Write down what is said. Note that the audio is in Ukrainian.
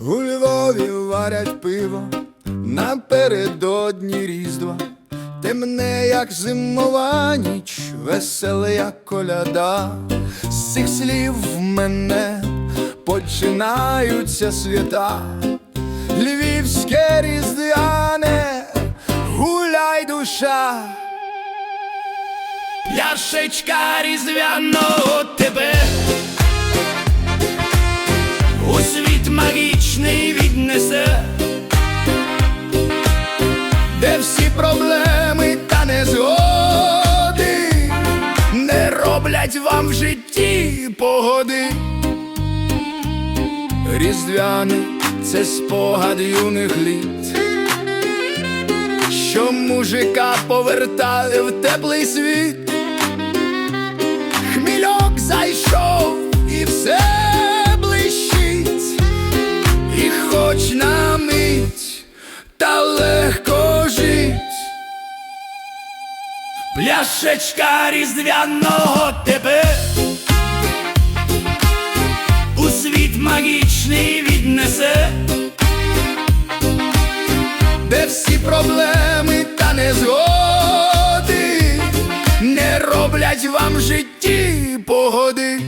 У Львові варять пиво напередодні різдва, темне, як зимова ніч, веселе, як коляда. З цих слів в мене починаються свята. Львівське різдвяне, гуляй душа. Пляшечка різдвяного всі проблеми та незгоди не роблять вам в житті погоди. Різдвяний це спогад юних літ, що мужика повертали в теплий світ. Хмільок зайшов і все блищить, і хоч на мить, та легко пляшечка різдвяного тебе у світ магічний віднесе, де всі проблеми та незгоди не роблять вам в житті погоди.